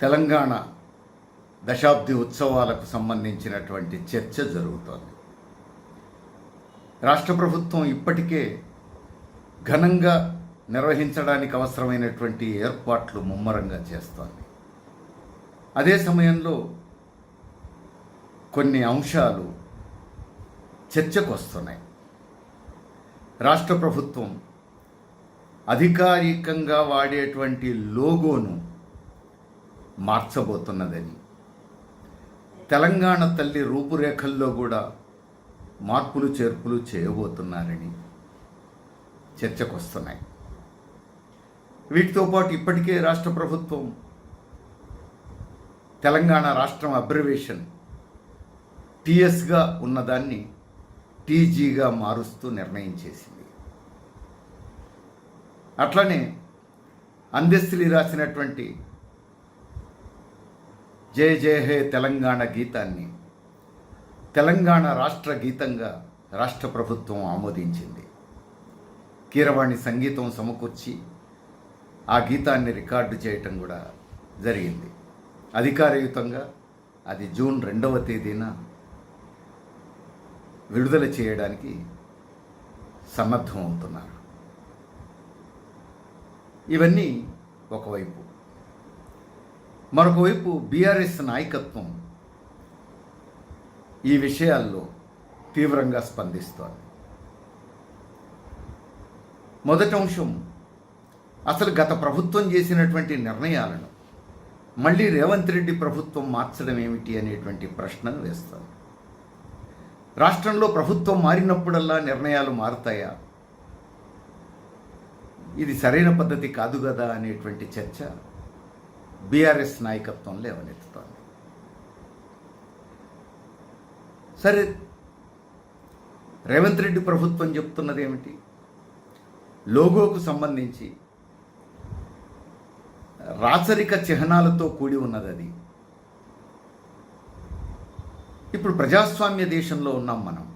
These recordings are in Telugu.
తెలంగాణ దశాబ్ది ఉత్సవాలకు సంబంధించినటువంటి చర్చ జరుగుతోంది. రాష్ట్ర ప్రభుత్వం ఇప్పటికే ఘనంగా నిర్వహించడానికి అవసరమైనటువంటి ఏర్పాట్లు ముమ్మరంగా చేస్తోంది. అదే సమయంలో కొన్ని అంశాలు చర్చకు వస్తున్నాయి రాష్ట్ర ప్రభుత్వం అధికారికంగా వాడేటువంటి లోగోను మార్చబోతున్నదని. తెలంగాణ తల్లి రూపురేఖల్లో కూడా మార్పులు చేర్పులు చేయబోతున్నారని చర్చకొస్తున్నాయి. వీటితో పాటు ఇప్పటికే రాష్ట్ర ప్రభుత్వం తెలంగాణ రాష్ట్రం అబ్రివేషన్ టిఎస్గా ఉన్నదాన్ని టీజీగా మారుస్తూ నిర్ణయం చేసింది. అట్లనే అందెస్త్రీ రాసినటువంటి జయ జయ హే తెలంగాణ గీతాన్ని. తెలంగాణ రాష్ట్ర గీతంగా రాష్ట్ర ప్రభుత్వం ఆమోదించింది. కీరవాణి సంగీతం సమకూర్చి ఆ గీతాన్ని రికార్డు చేయటం కూడా జరిగింది. అధికారయుతంగా అది జూన్ రెండవ తేదీన విడుదల చేయడానికి సమర్థం అవుతున్నారు. ఇవన్నీ ఒకవైపు. మరొకవైపు బీఆర్ఎస్ నాయకత్వం ఈ విషయాల్లో తీవ్రంగా స్పందిస్తోంది. మొదటి అంశం అసలు గత ప్రభుత్వం చేసినటువంటి నిర్ణయాలను మళ్ళీ రేవంత్ రెడ్డి ప్రభుత్వం మార్చడం ఏమిటి అనేటువంటి ప్రశ్నను వేస్తారు రాష్ట్రంలో ప్రభుత్వం మారినప్పుడల్లా నిర్ణయాలు మారుతాయా? ఇది సరైన పద్ధతి కాదు కదా అనేటువంటి చర్చ బీఆర్ఎస్ నాయకత్వం లేవనెత్తుతోంది. సరే రేవంత్ రెడ్డి ప్రభుత్వం చెప్తున్నది ఏమిటి? లోగోకు సంబంధించి రాచరిక చిహ్నాలతో కూడి ఉన్నది అది. ఇప్పుడు ప్రజాస్వామ్య దేశంలో ఉన్నాం మనం.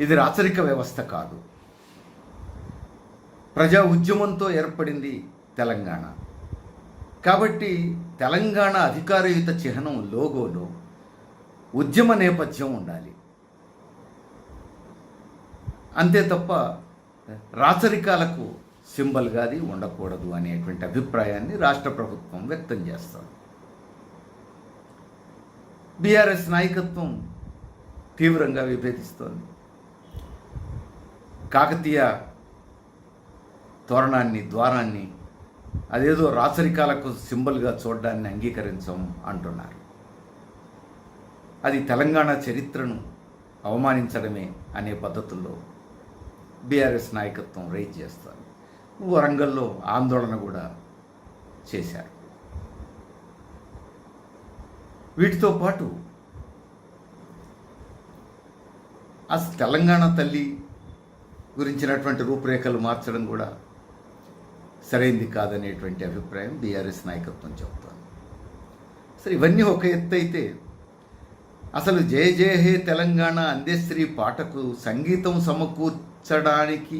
ఇది రాచరిక వ్యవస్థ కాదు. ప్రజా ఉద్యమంతో ఏర్పడింది తెలంగాణ. కాబట్టి తెలంగాణ అధికారయుత చిహ్నం లోగోలో ఉద్యమ నేపథ్యం ఉండాలి. అంతే తప్ప రాచరికాలకు సింబల్గా అది ఉండకూడదు అనేటువంటి అభిప్రాయాన్ని రాష్ట్ర ప్రభుత్వం వ్యక్తం చేస్తుంది. బీఆర్ఎస్ నాయకత్వం తీవ్రంగా విభేదిస్తోంది. కాకతీయ తోరణాన్ని ద్వారాన్ని అదేదో రాచరికాలకు సింబల్గా చూడడాన్ని అంగీకరించం అంటున్నారు. అది తెలంగాణ చరిత్రను అవమానించడమే అనే పద్ధతుల్లో బీఆర్ఎస్ నాయకత్వం రైజ్ చేస్తారు. వరంగల్లో ఆందోళన కూడా చేశారు. వీటితో పాటు అసలు తెలంగాణ తల్లి గురించినటువంటి రూపురేఖలు మార్చడం కూడా సరైంది కాదనేటువంటి అభిప్రాయం బీఆర్ఎస్ నాయకత్వం చెబుతోంది. సరే ఇవన్నీ ఒక ఎత్తు అయితే అసలు జయ జయ హే తెలంగాణ అందేశ్రీ పాటకు సంగీతం సమకూర్చడానికి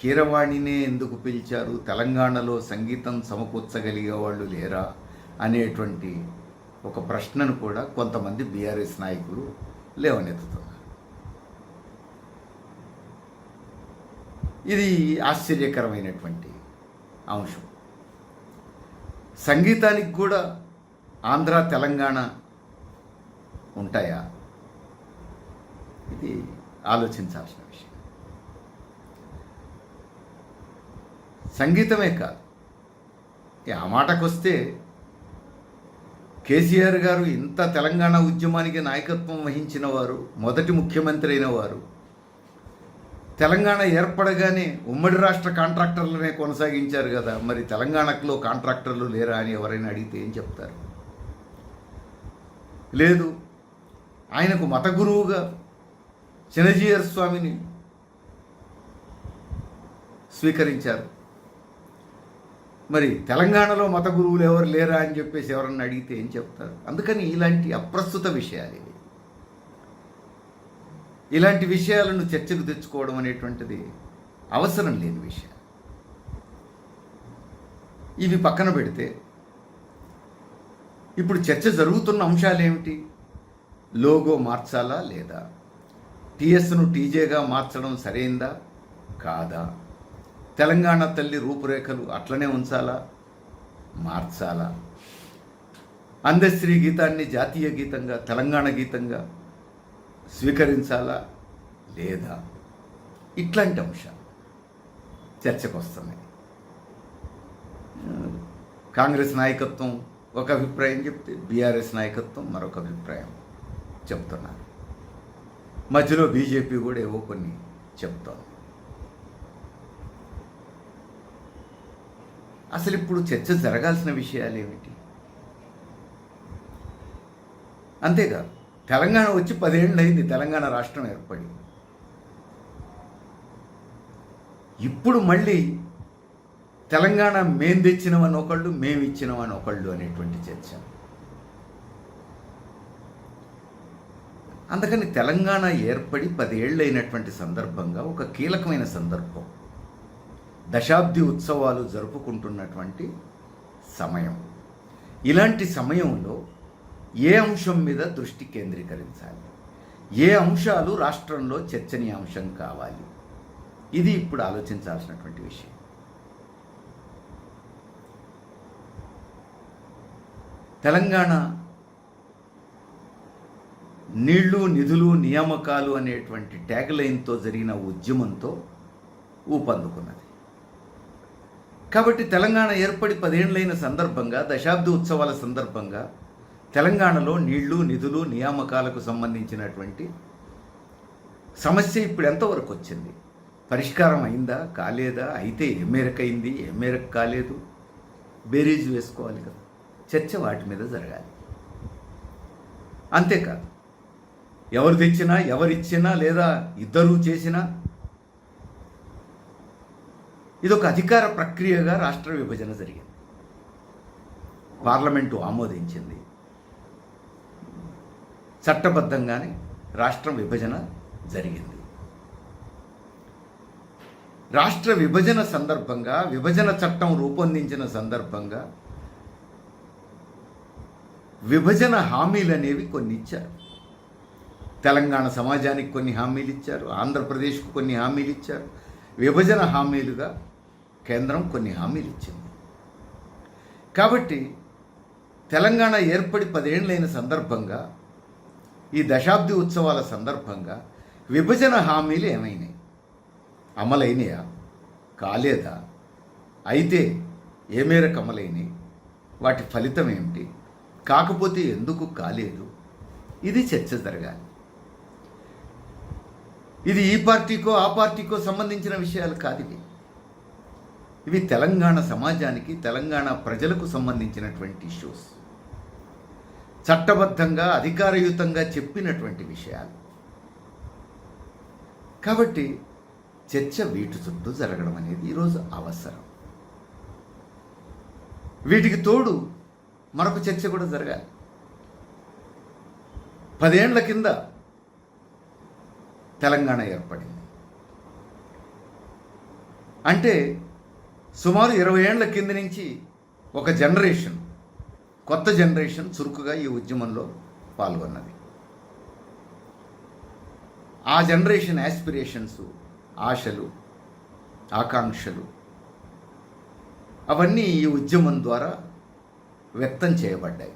కీరవాణినే ఎందుకు పిలిచారు? తెలంగాణలో సంగీతం సమకూర్చగలిగే వాళ్ళు లేరా? అనేటువంటి ఒక ప్రశ్నను కూడా కొంతమంది బీఆర్ఎస్ నాయకులు లేవనెత్తుతున్నారు. ఇది ఆశ్చర్యకరమైనటువంటి అంశం. సంగీతానికి కూడా ఆంధ్ర తెలంగాణ ఉంటాయా? ఇది ఆలోచించాల్సిన విషయం. సంగీతమే కాదు. ఆ మాటకు వస్తే కేసీఆర్ గారు ఇంత తెలంగాణ ఉద్యమానికి నాయకత్వం వహించిన వారు మొదటి ముఖ్యమంత్రి అయిన వారు తెలంగాణ ఏర్పడగానే ఉమ్మడి రాష్ట్ర కాంట్రాక్టర్లనే కొనసాగించారు కదా. మరి తెలంగాణలో కాంట్రాక్టర్లు లేరా అని ఎవరైనా అడిగితే ఏం చెప్తారు? లేదు. ఆయనకు మత గురువుగా చినజీయర్ స్వామిని స్వీకరించారు. మరి తెలంగాణలో మత గురువులు ఎవరు లేరా అని చెప్పేసి ఎవరన్నా అడిగితే ఏం చెప్తారు? అందుకని ఇలాంటి అప్రస్తుత విషయాలు ఇవి. ఇలాంటి విషయాలను చర్చకు తెచ్చుకోవడం అనేటువంటిది అవసరం లేని విషయం. ఇవి పక్కన పెడితే ఇప్పుడు చర్చ జరుగుతున్న అంశాలు ఏమిటి లోగో మార్చాలా లేదా? టీఎస్ను టీజేగా మార్చడం సరైందా? కాదా? తెలంగాణ తల్లి రూపురేఖలు అట్లనే ఉంచాలా? మార్చాలా? అందశ్రీ గీతాన్ని జాతీయ గీతంగా తెలంగాణ గీతంగా స్వీకరించాలా? లేదా? ఇట్లాంటి అంశాలు చర్చకు వస్తున్నాయి కాంగ్రెస్ నాయకత్వం ఒక అభిప్రాయం చెప్తే బీఆర్ఎస్ నాయకత్వం మరొక అభిప్రాయం చెప్తున్నారు. మధ్యలో బీజేపీ కూడా ఏవో కొన్ని చెప్తాను అసలు ఇప్పుడు చర్చ జరగాల్సిన విషయాలు ఏమిటి అంతేకాదు తెలంగాణ వచ్చి పదేళ్ళు అయింది తెలంగాణ రాష్ట్రం ఏర్పడి. ఇప్పుడు మళ్ళీ తెలంగాణ మేం తెచ్చినవని ఒకళ్ళు మేము ఇచ్చినవని ఒకళ్ళు అనేటువంటి చర్చ. అందుకని తెలంగాణ ఏర్పడి పదేళ్ళు అయినటువంటి సందర్భంగా ఒక కీలకమైన సందర్భం. దశాబ్ది ఉత్సవాలు జరుపుకుంటున్నటువంటి సమయం. ఇలాంటి సమయంలో ఏ అంశం మీద దృష్టి కేంద్రీకరించాలి? ఏ అంశాలు రాష్ట్రంలో చర్చనీయాంశం కావాలి? ఇది ఇప్పుడు ఆలోచించాల్సినటువంటి విషయం. తెలంగాణ నీళ్ళు నిధులు నియామకాలు అనేటువంటి ట్యాగ్ లైన్తో జరిగిన ఉద్యమంతో ఊపందుకున్నది. కాబట్టి తెలంగాణ ఏర్పడి పదేండ్లైన సందర్భంగా దశాబ్ది ఉత్సవాల సందర్భంగా తెలంగాణలో నీళ్ళు నిధులు నియామకాలకు సంబంధించినటువంటి సమస్య ఇప్పుడు ఎంతవరకు వచ్చింది? పరిష్కారం అయిందా? కాలేదా? అయితే ఏ మేరకు అయింది? ఏ మేరకు కాలేదు? బేరీజ్ వేసుకోవాలి కదా. చర్చ వాటి మీద జరగాలి. అంతేకాదు ఎవరు తెచ్చినా ఎవరిచ్చినా లేదా ఇద్దరూ చేసినా ఇది ఒక అధికార ప్రక్రియగా రాష్ట్ర విభజన జరిగింది. పార్లమెంటు ఆమోదించింది. చట్టబద్ధంగానే రాష్ట్ర విభజన జరిగింది. రాష్ట్ర విభజన సందర్భంగా విభజన చట్టం రూపొందించిన సందర్భంగా విభజన హామీలు అనేవి కొన్ని ఇచ్చారు తెలంగాణ సమాజానికి కొన్ని హామీలు ఇచ్చారు ఆంధ్రప్రదేశ్కు కొన్ని హామీలు ఇచ్చారు విభజన హామీలుగా కేంద్రం కొన్ని హామీలు ఇచ్చింది కాబట్టి తెలంగాణ ఏర్పడి పదేళ్ళైన సందర్భంగా ఈ దశాబ్ది ఉత్సవాల సందర్భంగా విభజన హామీలు ఏమైనాయి? అమలైనయా? కాలేదా? అయితే ఏ మేరకు అమలైనవి వాటి ఫలితం ఏమిటి? కాకపోతే ఎందుకు కాలేదు? ఇది చర్చ జరగాలి. ఇది ఈ పార్టీకో ఆ పార్టీకో సంబంధించిన విషయాలు కాదు ఇవి. ఇవి తెలంగాణ సమాజానికి తెలంగాణ ప్రజలకు సంబంధించినటువంటి ఇష్యూస్. చట్టబద్ధంగా అధికారయుతంగా చెప్పినటువంటి విషయాలు. కాబట్టి చర్చ వీటి చుట్టూ జరగడం అనేది ఈరోజు అవసరం. వీటికి తోడు మరొక చర్చ కూడా జరగాలి. పదేండ్ల కింద తెలంగాణ ఏర్పడింది. అంటే సుమారు ఇరవై ఏండ్ల కింద నుంచి ఒక జనరేషన్ కొత్త జనరేషన్ చురుకుగా ఈ ఉద్యమంలో పాల్గొన్నది. ఆ జనరేషన్ యాస్పిరేషన్స్ ఆశలు ఆకాంక్షలు అవన్నీ ఈ ఉద్యమం ద్వారా వ్యక్తం చేయబడ్డాయి.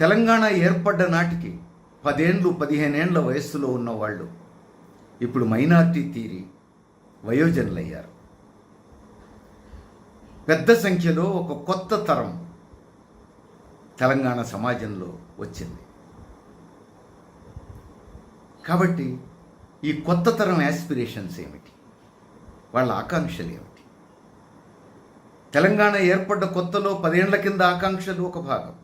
తెలంగాణ ఏర్పడ్డ నాటికి పదేండ్లు పదిహేనేండ్ల వయస్సులో ఉన్నవాళ్ళు ఇప్పుడు మైనార్టీ తీరి వయోజనులయ్యారు. పెద్ద సంఖ్యలో ఒక కొత్త తరం తెలంగాణ సమాజంలో వచ్చింది. కాబట్టి ఈ కొత్త తరం యాస్పిరేషన్స్ ఏమిటి? వాళ్ళ ఆకాంక్షలు ఏమిటి? తెలంగాణ ఏర్పడ్డ కొత్తలో పదేళ్ళ కింద ఆకాంక్షలు ఒక భాగం.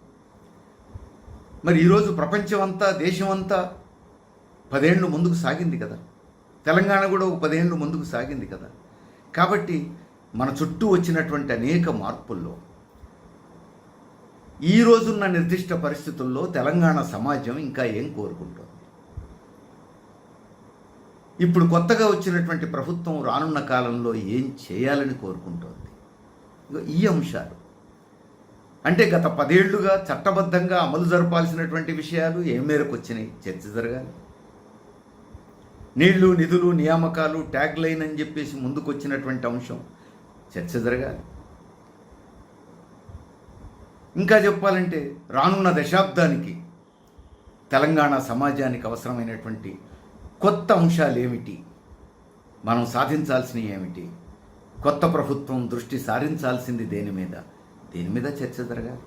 మరి ఈరోజు ప్రపంచమంతా దేశమంతా దేశం అంతా పదేళ్ళు ముందుకు సాగింది కదా? తెలంగాణ కూడా ఒక పదేళ్ళు ముందుకు సాగింది కదా? కాబట్టి మన చుట్టూ వచ్చినటువంటి అనేక మార్పుల్లో ఈ రోజున్న నిర్దిష్ట పరిస్థితుల్లో తెలంగాణ సమాజం ఇంకా ఏం కోరుకుంటుంది? ఇప్పుడు కొత్తగా వచ్చినటువంటి ప్రభుత్వం రానున్న కాలంలో ఏం చేయాలని కోరుకుంటోంది? ఈ అంశాలు. అంటే గత పదేళ్ళుగా చట్టబద్ధంగా అమలు జరపాల్సినటువంటి విషయాలు ఏ మేరకు వచ్చినాయి? చర్చ జరగాలి. నీళ్ళు నిధులు నియామకాలు ట్యాగ్ లైన్ అని చెప్పేసి ముందుకొచ్చినటువంటి అంశం. చర్చ జరగాలి. ఇంకా చెప్పాలంటే రానున్న దశాబ్దానికి తెలంగాణ సమాజానికి అవసరమైనటువంటి కొత్త అంశాలు ఏమిటి? మనం సాధించాల్సినవి ఏమిటి? కొత్త ప్రభుత్వం దృష్టి సారించాల్సింది దేని మీద? దేని మీద చర్చ జరగాలి?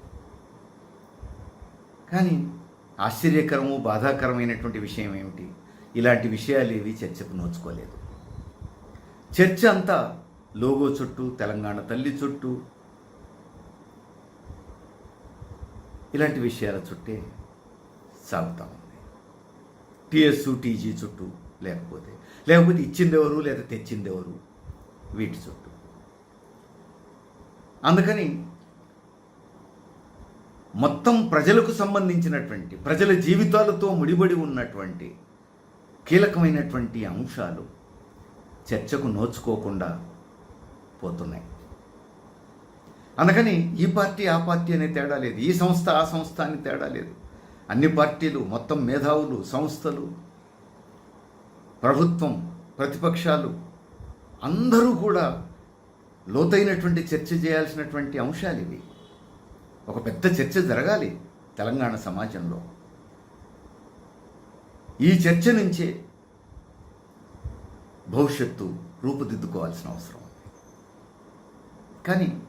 కానీ ఆశ్చర్యకరము బాధాకరమైనటువంటి విషయం ఏమిటి? ఇలాంటి విషయాలు ఏవి చర్చకు నోచుకోలేదు. చర్చ అంతా లోగో చుట్టూ తెలంగాణ తల్లి చుట్టూ. ఇలాంటి విషయాల చుట్టే సాగుతూ ఉంది. టిఎస్ టీజీ చుట్టూ లేకపోతే లేకపోతే ఇచ్చిందెవరు లేదా తెచ్చిందెవరు? వీటి చుట్టూ. అందుకని మొత్తం ప్రజలకు సంబంధించినటువంటి ప్రజల జీవితాలతో ముడిపడి ఉన్నటువంటి కీలకమైనటువంటి అంశాలు చర్చకు నోచుకోకుండా పోతున్నాయి. అందుకని ఈ పార్టీ ఆ పార్టీ అనే తేడా లేదు. ఈ సంస్థ ఆ సంస్థ అని తేడా లేదు. అన్ని పార్టీలు మొత్తం మేధావులు సంస్థలు ప్రభుత్వం ప్రతిపక్షాలు అందరూ కూడా లోతైనటువంటి చర్చ చేయాల్సినటువంటి అంశాలు ఇవి. ఒక పెద్ద చర్చ జరగాలి తెలంగాణ సమాజంలో. ఈ చర్చ నుంచే భవిష్యత్తు రూపుదిద్దుకోవాల్సిన అవసరం. కానీ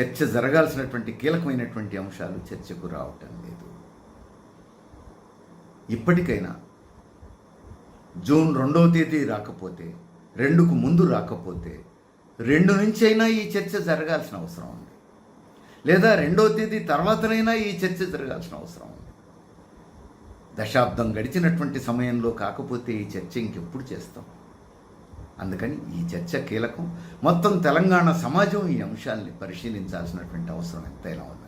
చర్చ జరగాల్సినటువంటి కీలకమైనటువంటి అంశాలు చర్చకు రావటం లేదు. ఇప్పటికైనా జూన్ రెండవ తేదీ రాకపోతే రెండుకు ముందు రాకపోతే రెండు నుంచి అయినా ఈ చర్చ జరగాల్సిన అవసరం ఉంది. లేదా రెండవ తేదీ తర్వాతనైనా ఈ చర్చ జరగాల్సిన అవసరం ఉంది. దశాబ్దం గడిచినటువంటి సమయంలో కాకపోతే ఈ చర్చ ఇంకెప్పుడు చేస్తాం? అందుకని ఈ చర్చ కీలకం. మొత్తం తెలంగాణ సమాజం ఈ అంశాల్ని పరిశీలించాల్సినటువంటి అవసరం ఎంతైనా ఉన్నది.